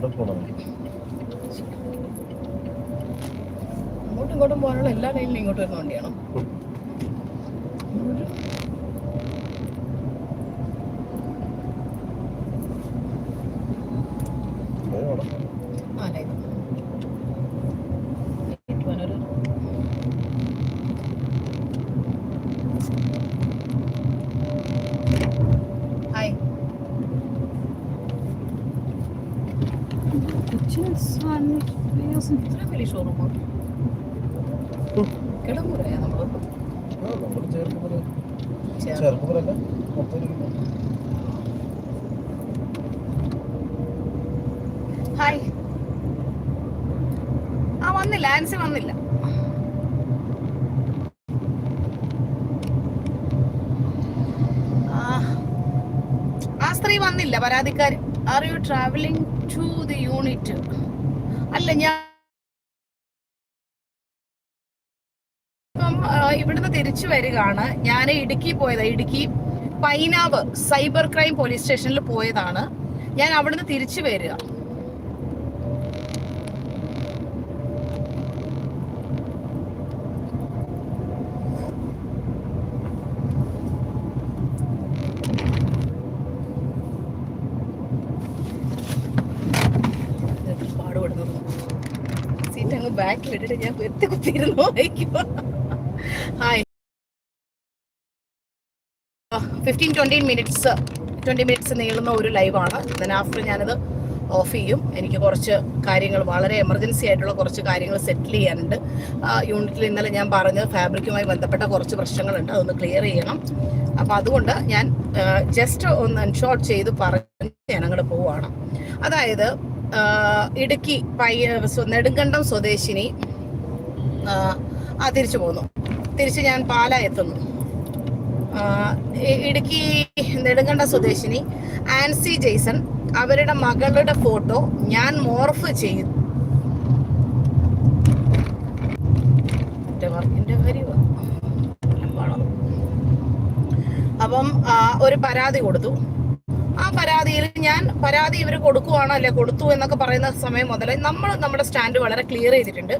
ഇവിടെ പോകണം അങ്ങോട്ടും ഇങ്ങോട്ടും പോകാനുള്ള എല്ലാ ലൈനിലും ഇങ്ങോട്ട് വരുന്ന വണ്ടിയാണോ പോകണം ആ ലൈൻ ഒരു ഹായ് കൊച്ചിൻ ഇത്രയും വലിയ ഷോറൂമോ കിടങ്ങൂരയാ നമ്മൾ ആ ചേർക്കുമ്പോഴല്ല. ഹായ് വന്നില്ല. ആൻസി വന്നില്ല. ആ, ആ സ്ത്രീ വന്നില്ല പരാതിക്കാരൻ are you travelling to the unit അല്ല ഞാൻ ഇപ്പം, ഇവിടുന്ന് തിരിച്ചു വരികയാണ്. ഞാൻ ഇടുക്കി പോയത്. Idukki Painavu cyber crime police സ്റ്റേഷനിൽ പോയതാണ്. ഞാൻ അവിടുന്ന് തിരിച്ചു വരിക. ഇട്ടിട്ട് ഞാൻ വെത്തി കുത്തിയിരുന്നു. വായിക്കും fifteen twenty minutes twenty minutes നീളുന്ന ഒരു ലൈവാണ് ദൻ ആഫ്റ്റർ ഞാനത് ഓഫ് ചെയ്യും. എനിക്ക് കുറച്ച് കാര്യങ്ങൾ വളരെ എമർജൻസി ആയിട്ടുള്ള കുറച്ച് കാര്യങ്ങൾ സെറ്റിൽ ചെയ്യാനുണ്ട്. യൂണിറ്റിൽ ഇന്നലെ ഞാൻ പറഞ്ഞത് ഫാബ്രിക്കുമായി ബന്ധപ്പെട്ട കുറച്ച് പ്രശ്നങ്ങളുണ്ട്. അതൊന്ന് ക്ലിയർ ചെയ്യണം. അപ്പം അതുകൊണ്ട് ഞാൻ ജസ്റ്റ് ഒന്ന് ഷോർട്ട് ചെയ്ത് പറഞ്ഞ് ഞാൻ അങ്ങോട്ട് പോവുകയാണ് അതായത് ഇടുക്കി പയ്യ നെടുങ്കണ്ടം സ്വദേശിനി തിരിച്ചു പോന്നു. തിരിച്ച് ഞാൻ പാല എത്തുന്നു. ഇടുക്കി നെടുങ്കണ്ട സ്വദേശിനി ആൻസി ജെയ്സൺ അവരുടെ മകളുടെ ഫോട്ടോ ഞാൻ മോർഫ് ചെയ്തു അപ്പം ഒരു പരാതി കൊടുത്തു. ആ പരാതിയിൽ ഞാൻ പരാതി ഇവർ കൊടുക്കുവാണോ അല്ലെ കൊടുത്തു എന്നൊക്കെ പറയുന്ന സമയം മുതൽ നമ്മൾ നമ്മുടെ സ്റ്റാൻഡ് വളരെ ക്ലിയർ ചെയ്തിട്ടുണ്ട്.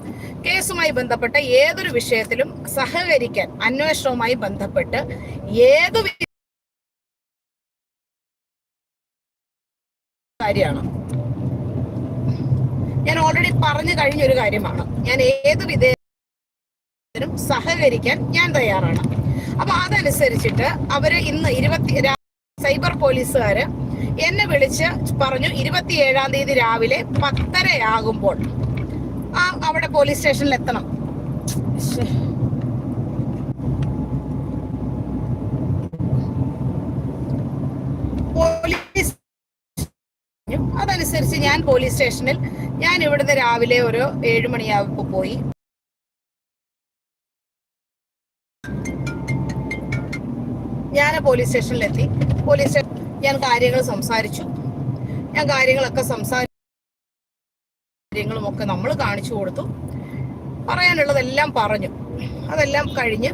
കേസുമായി ബന്ധപ്പെട്ട ഏതൊരു വിഷയത്തിലും സഹകരിക്കാൻ അന്വേഷണവുമായി ബന്ധപ്പെട്ട് ഏത് കാര്യമാണ്. ഞാൻ ഓൾറെഡി പറഞ്ഞു കഴിഞ്ഞ ഒരു കാര്യമാണ്. ഞാൻ ഏത് വിധേയത്തിനും സഹകരിക്കാൻ ഞാൻ തയ്യാറാണ്. അപ്പൊ അതനുസരിച്ചിട്ട് അവർ ഇന്ന് ഇരുപത്തി സൈബർ പോലീസുകാര് എന്നെ വിളിച്ച് പറഞ്ഞു ഇരുപത്തിയേഴാം തീയതി രാവിലെ പത്തരയാകുമ്പോൾ ആ അവിടെ പോലീസ് സ്റ്റേഷനിൽ എത്തണം. പോലീസ് അതനുസരിച്ച് ഞാൻ പോലീസ് സ്റ്റേഷനിൽ ഞാൻ ഇവിടുന്ന് രാവിലെ ഒരു ഏഴുമണിയാകുമ്പോൾ പോയി. ഞാൻ പോലീസ് സ്റ്റേഷനിലെത്തി പോലീസ് സ്റ്റേഷൻ ഞാൻ കാര്യങ്ങൾ സംസാരിച്ചു. ഞാൻ കാര്യങ്ങളൊക്കെ സംസാരിച്ചു ഒക്കെ നമ്മൾ കാണിച്ചു കൊടുത്തു. പറയാനുള്ളതെല്ലാം പറഞ്ഞു. അതെല്ലാം കഴിഞ്ഞ്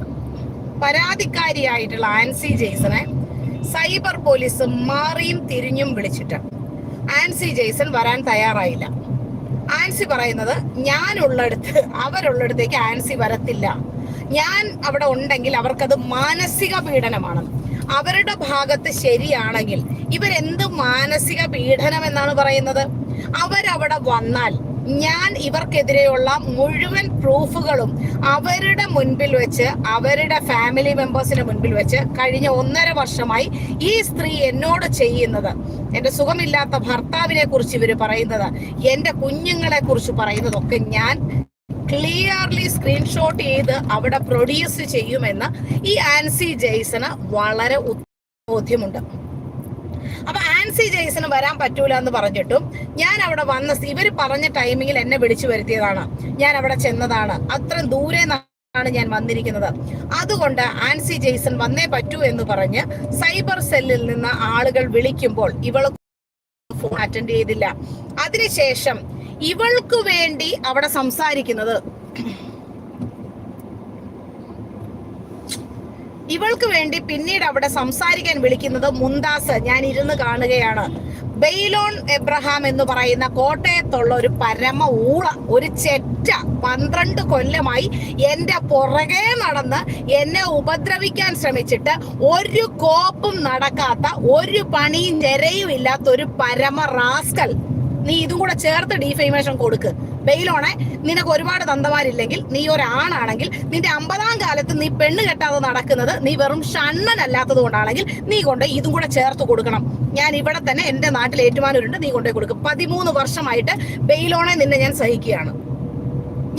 പരാതിക്കാരിയായിട്ടുള്ള ആൻസി ജെയ്സനെ സൈബർ പോലീസ് മാറിയും തിരിഞ്ഞും വിളിച്ചിട്ട്. ആൻസി ജെയ്സൺ വരാൻ തയ്യാറായില്ല. ആൻസി പറയുന്നത് ഞാനുള്ളടുത്ത് അവരുള്ളടുത്തേക്ക് ആൻസി വരത്തില്ല. ഞാൻ അവിടെ ഉണ്ടെങ്കിൽ അവർക്കത് മാനസിക പീഡനമാണ് അവരുടെ ഭാഗത്ത് ശരിയാണെങ്കിൽ ഇവരെന്ത് മാനസിക പീഡനം എന്നാണ് പറയുന്നത്? അവരവിടെ വന്നാൽ ഞാൻ ഇവർക്കെതിരെയുള്ള മുഴുവൻ പ്രൂഫുകളും അവരുടെ മുൻപിൽ വെച്ച് അവരുടെ ഫാമിലി മെമ്പേഴ്സിന് മുൻപിൽ വെച്ച് കഴിഞ്ഞ ഒന്നര വർഷമായി ഈ സ്ത്രീ എന്നോട് ചെയ്യുന്നത്. എന്റെ സുഖമില്ലാത്ത ഭർത്താവിനെ കുറിച്ച് ഇവർ പറയുന്നത് എന്റെ കുഞ്ഞുങ്ങളെ കുറിച്ച് പറയുന്നതൊക്കെ ഞാൻ ക്ലിയർലി സ്ക്രീൻഷോട്ട് ചെയ്ത് അവിടെ പ്രൊഡ്യൂസ് ചെയ്യുമെന്ന് ഈ ആൻസി ജെയ്സന് വളരെ ബോധ്യമുണ്ട്. അപ്പൊ ആൻസി ജെയ്സന് വരാൻ പറ്റൂല എന്ന് പറഞ്ഞിട്ടും ഞാൻ അവിടെ വന്ന ഇവർ പറഞ്ഞ ടൈമിങ്ങിൽ എന്നെ വിളിച്ചു വരുത്തിയതാണ്. ഞാൻ അവിടെ ചെന്നതാണ്. അത്രയും ദൂരെ ാണ് ഞാൻ വന്നിരിക്കുന്നത്. അതുകൊണ്ട് ആൻസി ജെയ്സൺ വന്നേ പറ്റൂ എന്ന് പറഞ്ഞ് സൈബർ സെല്ലിൽ നിന്ന് ആളുകൾ വിളിക്കുമ്പോൾ ഇവൾ ഫോൺ അറ്റൻഡ് ചെയ്തില്ല. അതിനുശേഷം ഇവൾക്ക് വേണ്ടി അവിടെ സംസാരിക്കുന്നത്. ഇവൾക്ക് വേണ്ടി പിന്നീട് അവിടെ സംസാരിക്കാൻ വിളിക്കുന്നത് മുന്താസ് ഞാൻ ഇരുന്ന് കാണുകയാണ്. ബെയ്ലോൺ എബ്രഹാം എന്ന് പറയുന്ന കോട്ടയത്തുള്ള ഒരു പരമ ഊള ഒരു ചെറ്റ പന്ത്രണ്ട് കൊല്ലമായി എന്റെ പുറകെ നടന്ന് എന്നെ ഉപദ്രവിക്കാൻ ശ്രമിച്ചിട്ട് ഒരു കോപ്പും നടക്കാത്ത ഒരു പണിയും നിരയും ഇല്ലാത്ത ഒരു പരമ റാസ്കൽ. നീ ഇതും കൂടെ ചേർത്ത് ഡീഫേമേഷൻ കൊടുക്ക്. ബെയിലോണെ നിനക്ക് ഒരുപാട് തന്തമാരില്ലെങ്കിൽ നീ ഒരാണാണെങ്കിൽ നിന്റെ അമ്പതാം കാലത്ത് നീ പെണ്ണ് കെട്ടാതെ നടക്കുന്നത് നീ വെറും ഷണ്ണനല്ലാത്തത് കൊണ്ടാണെങ്കിൽ നീ കൊണ്ട് ഇതും കൂടെ ചേർത്ത് കൊടുക്കണം. ഞാൻ ഇവിടെ തന്നെ എന്റെ നാട്ടിൽ ഏറ്റുമാനൂരുണ്ട് നീ കൊണ്ടേ കൊടുക്കും. പതിമൂന്ന് വർഷമായിട്ട് ബെയിലോണെ നിന്നെ ഞാൻ സഹിക്കുകയാണ്.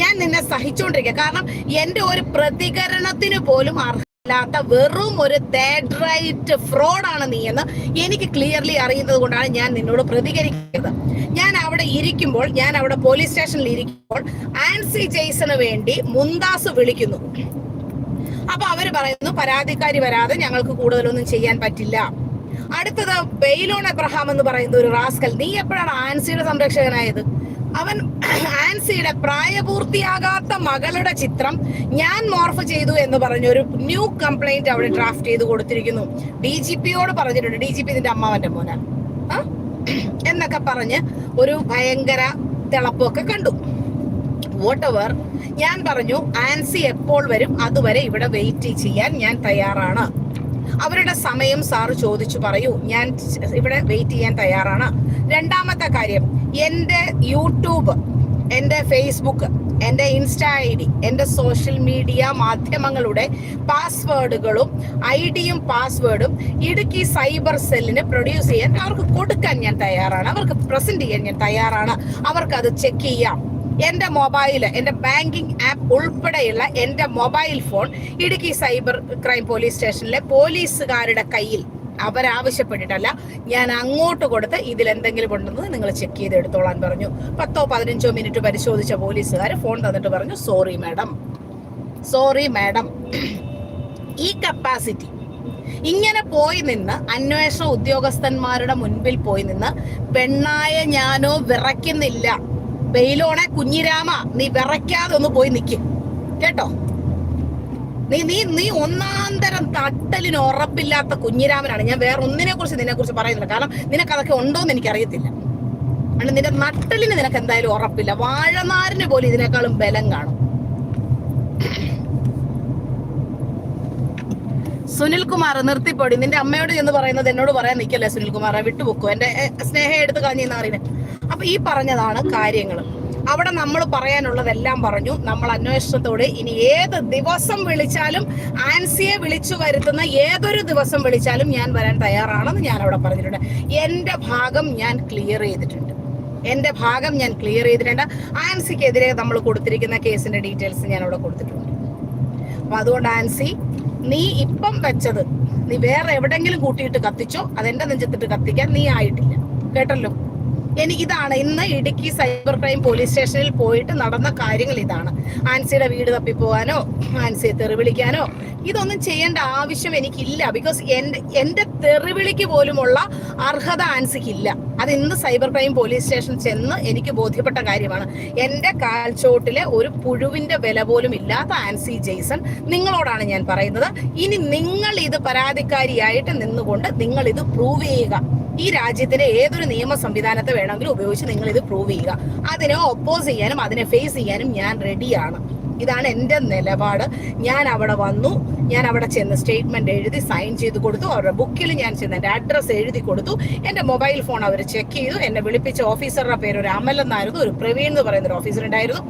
ഞാൻ നിന്നെ സഹിച്ചുകൊണ്ടിരിക്കുക കാരണം എന്റെ ഒരു പ്രതികരണത്തിന് പോലും അർഹമില്ലാത്ത വെറും ഒരു തേഡ്രൈറ്റ് ഫ്രോഡാണ് നീ എന്ന് എനിക്ക് ക്ലിയർലി അറിയുന്നത് കൊണ്ടാണ് ഞാൻ നിന്നോട് പ്രതികരിക്കുന്നത്. ഞാൻ അവിടെ ഇരിക്കുമ്പോൾ ഞാൻ അവിടെ പോലീസ് സ്റ്റേഷനിൽ ഇരിക്കുമ്പോൾ ആൻസി ജെയ്സന് വേണ്ടി മുന്താസ് വിളിക്കുന്നു. അപ്പൊ അവർ പറയുന്നു പരാതിക്കാരി വരാതെ ഞങ്ങൾക്ക് കൂടുതലൊന്നും ചെയ്യാൻ പറ്റില്ല. അടുത്തത് ബെയ്ലോൺ എബ്രഹാം എന്ന് പറയുന്ന ഒരു റാസ്കൽ. നീ എപ്പോഴാണ് ആൻസിയുടെ സംരക്ഷകനായത്? അവൻ ആൻസിയുടെ പ്രായപൂർത്തിയാകാത്ത മകളുടെ ചിത്രം ഞാൻ മോർഫ് ചെയ്തു എന്ന് പറഞ്ഞ ഒരു ന്യൂ കംപ്ലൈന്റ് അവിടെ ഡ്രാഫ്റ്റ് ചെയ്ത് കൊടുത്തിരിക്കുന്നു. ഡി ജി പിയോട് പറഞ്ഞിട്ടുണ്ട്. ഡി ജി പി ഇതിന്റെ അമ്മാവന്റെ മോന? എന്നൊക്കെ പറഞ്ഞ് ഒരു ഭയങ്കര തിളപ്പൊക്കെ കണ്ടു. വോട്ടവർ ഞാൻ പറഞ്ഞു ആൻസി എപ്പോൾ വരും? അതുവരെ ഇവിടെ വെയിറ്റ് ചെയ്യാൻ ഞാൻ തയ്യാറാണ്. അവരുടെ സമയം സാറ് ചോദിച്ചു പറയൂ. ഞാൻ ഇവിടെ വെയിറ്റ് ചെയ്യാൻ തയ്യാറാണ്. രണ്ടാമത്തെ കാര്യം എന്റെ യൂട്യൂബ് എന്റെ ഫേസ്ബുക്ക് എന്റെ ഇൻസ്റ്റാ ഐ ഡി എന്റെ സോഷ്യൽ മീഡിയ മാധ്യമങ്ങളുടെ പാസ്വേഡുകളും ഐ ഡിയും പാസ്വേഡും ഇടുക്കി സൈബർ സെല്ലിന് പ്രൊഡ്യൂസ് ചെയ്യാൻ അവർക്ക് കൊടുക്കാൻ ഞാൻ തയ്യാറാണ്. അവർക്ക് പ്രസന്റ് ചെയ്യാൻ ഞാൻ തയ്യാറാണ്. അവർക്ക് അത് ചെക്ക് ചെയ്യാം. എന്റെ മൊബൈൽ എന്റെ ബാങ്കിങ് ആപ്പ് ഉൾപ്പെടെയുള്ള എന്റെ mobile phone Idukki cyber crime police സ്റ്റേഷനിലെ പോലീസുകാരുടെ കയ്യിൽ അവരാവശ്യപ്പെട്ടിട്ടല്ല ഞാൻ അങ്ങോട്ട് കൊടുത്ത് ഇതിൽ എന്തെങ്കിലും ഉണ്ടെന്ന് നിങ്ങൾ ചെക്ക് ചെയ്ത് എടുത്തോളാൻ പറഞ്ഞു. പത്തോ പതിനഞ്ചോ മിനിറ്റ് പരിശോധിച്ച പോലീസുകാർ ഫോൺ തന്നിട്ട് പറഞ്ഞു സോറി മാഡം സോറി മാഡം ഈ കപ്പാസിറ്റി ഇങ്ങനെ പോയി നിന്ന് അന്വേഷണ ഉദ്യോഗസ്ഥന്മാരുടെ മുൻപിൽ പോയി നിന്ന് പെണ്ണായ ഞാനോ വിറയ്ക്കുന്നില്ല. ബെയിലോണെ കുഞ്ഞിരാമ നീ വിറയ്ക്കാതെ ഒന്ന് പോയി നിൽക്കും കേട്ടോ? നീ നീ നീ ഒന്നാം തരം തട്ടലിന് ഉറപ്പില്ലാത്ത കുഞ്ഞിരാമനാണ്. ഞാൻ വേറെ ഒന്നിനെ കുറിച്ച് നിന്നെ കുറിച്ച് പറയുന്നില്ല. കാരണം നിനക്ക് അതൊക്കെ എനിക്ക് അറിയത്തില്ല കാരണം നിന്റെ നട്ടലിന് നിനക്ക് എന്തായാലും ഉറപ്പില്ല. വാഴനാരിന് പോലും ഇതിനേക്കാളും ബലം കാണും. സുനിൽകുമാർ നിർത്തിപ്പൊടി. നിന്റെ അമ്മയോട് എന്ന് പറയുന്നത് എന്നോട് പറയാൻ നിൽക്കല്ലേ സുനിൽകുമാറെ? വിട്ടുപോക്കോ. എന്റെ സ്നേഹം എടുത്ത് കളഞ്ഞെന്ന് അറിയുന്നത് അപ്പൊ ഈ പറഞ്ഞതാണ് കാര്യങ്ങൾ അവിടെ നമ്മൾ പറയാനുള്ളതെല്ലാം പറഞ്ഞു. നമ്മൾ അന്വേഷണത്തോടെ ഇനി ഏത് ദിവസം വിളിച്ചാലും ആൻസിയെ വിളിച്ചു വരുത്തുന്ന ഏതൊരു ദിവസം വിളിച്ചാലും ഞാൻ വരാൻ തയ്യാറാണെന്ന് ഞാൻ അവിടെ പറഞ്ഞിട്ടുണ്ട്. എന്റെ ഭാഗം ഞാൻ ക്ലിയർ ചെയ്തിട്ടുണ്ട്. എന്റെ ഭാഗം ഞാൻ ക്ലിയർ ചെയ്തിട്ടുണ്ട്. ആൻസിക്കെതിരെ നമ്മൾ കൊടുത്തിരിക്കുന്ന കേസിന്റെ ഡീറ്റെയിൽസ് ഞാൻ അവിടെ കൊടുത്തിട്ടുണ്ട്. അപ്പൊ അതുകൊണ്ട് ആൻസി നീ ഇപ്പം വെച്ചത് നീ വേറെ എവിടെങ്കിലും കൂട്ടിയിട്ട് കത്തിച്ചോ? അതെന്റെ നെഞ്ചത്തിട്ട് കത്തിക്കാൻ നീ ആയിട്ടില്ല. കേട്ടല്ലോ? എനിക്ക് ഇതാണ് ഇന്ന് ഇടുക്കി സൈബർ ക്രൈം പോലീസ് സ്റ്റേഷനിൽ പോയിട്ട് നടന്ന കാര്യങ്ങൾ ഇതാണ്. ആൻസിയുടെ വീട് തപ്പിപ്പോവാനോ ആൻസിയെ തെറിവിളിക്കാനോ ഇതൊന്നും ചെയ്യേണ്ട ആവശ്യം എനിക്കില്ല. ബിക്കോസ് എന്റെ എന്റെ തെറിവിളിക്ക് പോലുമുള്ള അർഹത ആൻസിക്കില്ല. അത് ഇന്ന് സൈബർ ക്രൈം പോലീസ് സ്റ്റേഷൻ ചെന്ന് എനിക്ക് ബോധ്യപ്പെട്ട കാര്യമാണ്. എന്റെ കാൽച്ചോട്ടിലെ ഒരു പുഴുവിന്റെ വില പോലും ഇല്ലാത്ത ആൻസി ജെയ്സൺ നിങ്ങളോടാണ് ഞാൻ പറയുന്നത്. ഇനി നിങ്ങൾ ഇത് പരാതിക്കാരിയായിട്ട് നിന്നുകൊണ്ട് നിങ്ങൾ ഇത് പ്രൂവ് ചെയ്യുക. ഈ രാജ്യത്തിന്റെ ഏതൊരു നിയമ സംവിധാനത്തെ വേണമെങ്കിലും ഉപയോഗിച്ച് നിങ്ങൾ ഇത് പ്രൂവ് ചെയ്യുക. അതിനെ ഒപ്പോസ് ചെയ്യാനും അതിനെ ഫേസ് ചെയ്യാനും ഞാൻ റെഡിയാണ് ഇതാണ് എന്റെ നിലപാട്. ഞാൻ അവിടെ വന്നു. ഞാൻ അവിടെ ചെന്ന് സ്റ്റേറ്റ്മെന്റ് എഴുതി സൈൻ ചെയ്ത് കൊടുത്തു. അവരുടെ ബുക്കിൽ ഞാൻ ചെന്ന് എന്റെ അഡ്രസ്സ് എഴുതി കൊടുത്തു. എന്റെ മൊബൈൽ ഫോൺ അവർ ചെക്ക് ചെയ്തു. എന്നെ വിളിപ്പിച്ച ഓഫീസറുടെ പേര് ഒരു അമൽ എന്നായിരുന്നു. ഒരു പ്രവീൺ എന്ന് പറയുന്ന ഒരു ഓഫീസർ ഉണ്ടായിരുന്നു.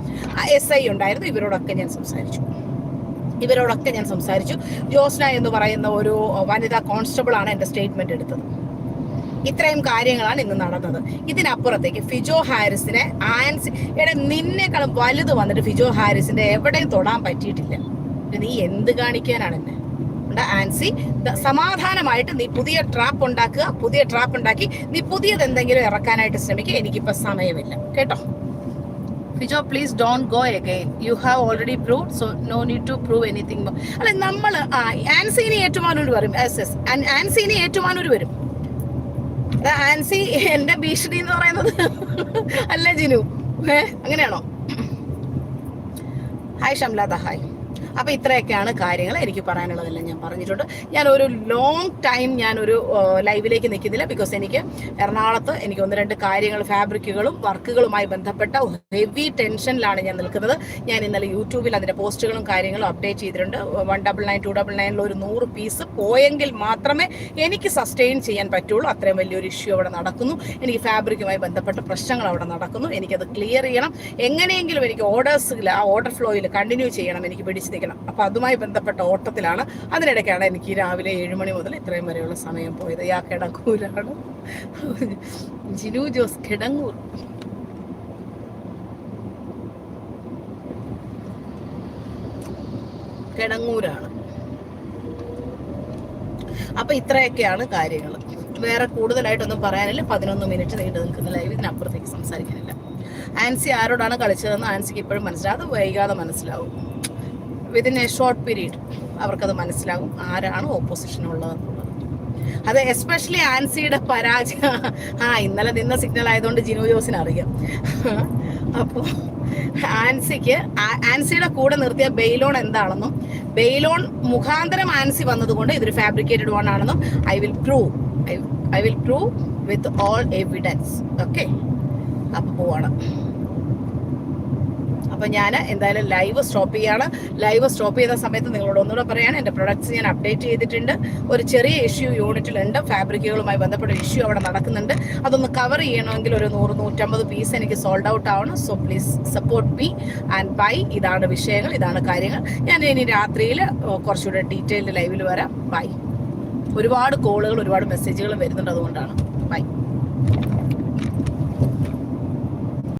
എസ് ഐ ഉണ്ടായിരുന്നു. ഇവരോടൊക്കെ ഞാൻ സംസാരിച്ചു. ഇവരോടൊക്കെ ഞാൻ സംസാരിച്ചു. ജോസ്ന എന്ന് പറയുന്ന ഒരു വനിതാ കോൺസ്റ്റബിൾ ആണ് എന്റെ സ്റ്റേറ്റ്മെന്റ് എടുത്തത്. ഇത്രയും കാര്യങ്ങളാണ് ഇന്ന് നടന്നത്. ഇതിനപ്പുറത്തേക്ക് ഫിജോ ഹാരിസിനെ ആൻസ് എടെ നിന്നേക്കാളും വലുത് വന്നിട്ട് ഫിജോ ഹാരിസിന്റെ എവിടെയും തൊടാൻ പറ്റിയിട്ടില്ല. നീ എന്ത് കാണിക്കാനാണ് എന്നെ? ആൻസി സമാധാനമായിട്ട് നീ പുതിയ ട്രാപ്പ് ഉണ്ടാക്കുക പുതിയ ട്രാപ്പ് ഉണ്ടാക്കി നീ പുതിയത് എന്തെങ്കിലും ഇറക്കാനായിട്ട് ശ്രമിക്കുക എനിക്കിപ്പോ സമയമില്ല. കേട്ടോ? Fijo please don't go again you have already prove so no need to prove anything അല്ല നമ്മൾ ആൻസിനെ ഏറ്റുമാനൂർ വരും. എസ് എസ് ആൻസിനെ ഏറ്റുമാനൂർ വരും. ആൻസി എന്റെ ഭീഷണി എന്ന് പറയുന്നത് അല്ല ജിനു. ഏ അങ്ങനെയാണോ? ഹായ് ഷംലാദ ഹായ്. അപ്പോൾ ഇത്രയൊക്കെയാണ് കാര്യങ്ങൾ എനിക്ക് പറയാനുള്ളതെല്ലാം ഞാൻ പറഞ്ഞിട്ടുണ്ട്. ഞാൻ ഒരു ലോങ് ടൈം ഞാൻ ഒരു ലൈവിലേക്ക് നിൽക്കുന്നില്ല ബിക്കോസ് എനിക്ക് എറണാകുളത്ത് എനിക്ക് ഒന്ന് രണ്ട് കാര്യങ്ങൾ ഫാബ്രിക്കുകളും വർക്കുകളുമായി ബന്ധപ്പെട്ട ഹെവി ടെൻഷനിലാണ് ഞാൻ നിൽക്കുന്നത്. ഞാൻ ഇന്നലെ യൂട്യൂബിൽ അതിന്റെ പോസ്റ്റുകളും കാര്യങ്ങളും അപ്ഡേറ്റ് ചെയ്തിട്ടുണ്ട്. One double nine two double നയനിൽ ഒരു നൂറ് പീസ് പോയെങ്കിൽ മാത്രമേ എനിക്ക് സസ്റ്റെയിൻ ചെയ്യാൻ പറ്റുള്ളൂ. അത്രയും വലിയൊരു ഇഷ്യൂ അവിടെ നടക്കുന്നു. എനിക്ക് ഫാബ്രിക്കുമായി ബന്ധപ്പെട്ട പ്രശ്നങ്ങൾ അവിടെ നടക്കുന്നു. എനിക്കത് ക്ലിയർ ചെയ്യണം. എങ്ങനെയെങ്കിലും എനിക്ക് ഓർഡേഴ്സിൽ ആ ഓർഡർ ഫ്ലോയിൽ കണ്ടിന്യൂ ചെയ്യണം. എനിക്ക് പിടിച്ചു നിൽക്കണം. അപ്പോൾ അതുമായി ബന്ധപ്പെട്ട ഓട്ടത്തിലാണ് അതിനിടയ്ക്കാണ് എനിക്ക് രാവിലെ ഏഴ് മണി മുതൽ ഇത്രയും വരെയുള്ള സമയം പോയത്. യാ കിടങ്ങൂരാണ്. ജിനു ജോസ് കിടങ്ങൂർ. കിടങ്ങൂരാണ്. അപ്പൊ ഇത്രയൊക്കെയാണ് കാര്യങ്ങൾ. വേറെ കൂടുതലായിട്ടൊന്നും പറയാനില്ല. പതിനൊന്ന് മിനിറ്റ് നീണ്ടു നിൽക്കുന്ന ലൈവ് ഇതിനപ്പുറത്തേക്ക് സംസാരിക്കാനില്ല. ആൻസി ആരോടാണ് കളിച്ചതെന്ന് ആൻസിക്ക് ഇപ്പോഴും മനസ്സിലാവും. അത് വൈകാതെ മനസ്സിലാവും. വിതിൻ എ ഷോർട്ട് പീരീഡ് അവർക്കത് മനസ്സിലാകും ആരാണ് ഓപ്പോസിഷൻ ഉള്ളത് അത് എസ്പെഷ്യലി ആൻസിയുടെ പരാജയം. ആ ഇന്നലെ നിന്ന സിഗ്നൽ ആയതുകൊണ്ട് ജിനു ജോസിന് അറിയാം. അപ്പോൾ ആൻസിക്ക് ആൻസിയുടെ കൂടെ നിർത്തിയ ബെയിലോൺ എന്താണെന്നും ബെയിലോൺ മുഖാന്തരം ആൻസി വന്നതുകൊണ്ട് ഇതൊരു ഫാബ്രിക്കേറ്റഡ് വൺ ആണെന്നും I will prove I will prove with all evidence okay അപ്പോൾ പോവാണ്. അപ്പൊ ഞാൻ എന്തായാലും ലൈവ് സ്റ്റോപ്പ് ചെയ്യാണ്. ലൈവ് സ്റ്റോപ്പ് ചെയ്ത സമയത്ത് നിങ്ങളോട് ഒന്നുകൂടെ പറയുകയാണ് എന്റെ പ്രൊഡക്ട്സ് ഞാൻ അപ്ഡേറ്റ് ചെയ്തിട്ടുണ്ട്. ഒരു ചെറിയ ഇഷ്യൂ യൂണിറ്റിലുണ്ട് ഫാബ്രിക്കുകളുമായി ബന്ധപ്പെട്ട ഇഷ്യൂ അവിടെ നടക്കുന്നുണ്ട്. അതൊന്ന് കവർ ചെയ്യണമെങ്കിൽ ഒരു നൂറ് നൂറ്റമ്പത് പീസ് എനിക്ക് സോൾഡ് ഔട്ട് ആവണം so please support me and bye ഇതാണ് വിഷയങ്ങൾ ഇതാണ് കാര്യങ്ങൾ. ഞാൻ ഇനി രാത്രിയിൽ കുറച്ചുകൂടെ ഡീറ്റെയിൽഡ് ലൈവിൽ വരാം. ബൈ ഒരുപാട് കോളുകൾ ഒരുപാട് മെസ്സേജുകൾ വരുന്നുണ്ട് അതുകൊണ്ടാണ്. ബൈ